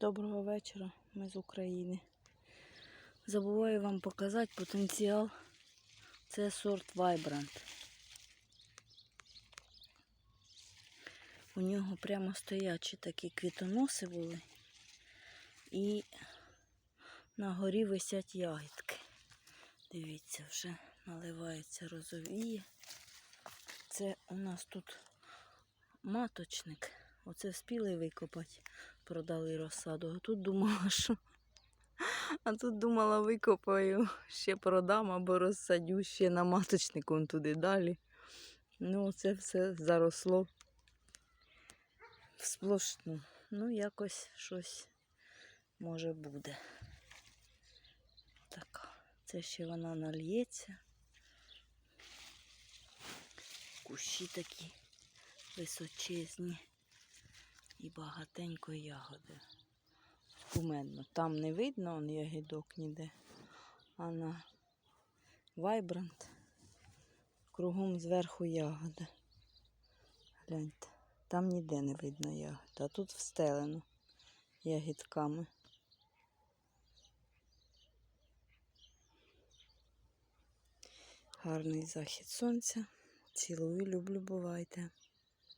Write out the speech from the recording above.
Доброго вечора, ми з України. Забуваю вам показати потенціал. Це сорт Vibrant. У нього прямо стоячі такі квітоноси були. І на горі висять ягідки. Дивіться, вже наливається розовіє. Це у нас тут маточник. Оце вспіли викопати, продали розсаду. А тут думала, що. А тут думала, викопаю, ще продам або розсадю ще на маточник туди далі. Ну, це все заросло сплошну. Ну, якось щось може буде. Так, це ще вона нальється. Кущі такі височезні і багатенько ягоди. Кумедно. Там не видно он ягідок ніде. А на Vibrant кругом зверху ягода. Гляньте, там ніде не видно ягод, а тут встелено ягідками. Гарний захід сонця. Цілую, люблю, бувайте.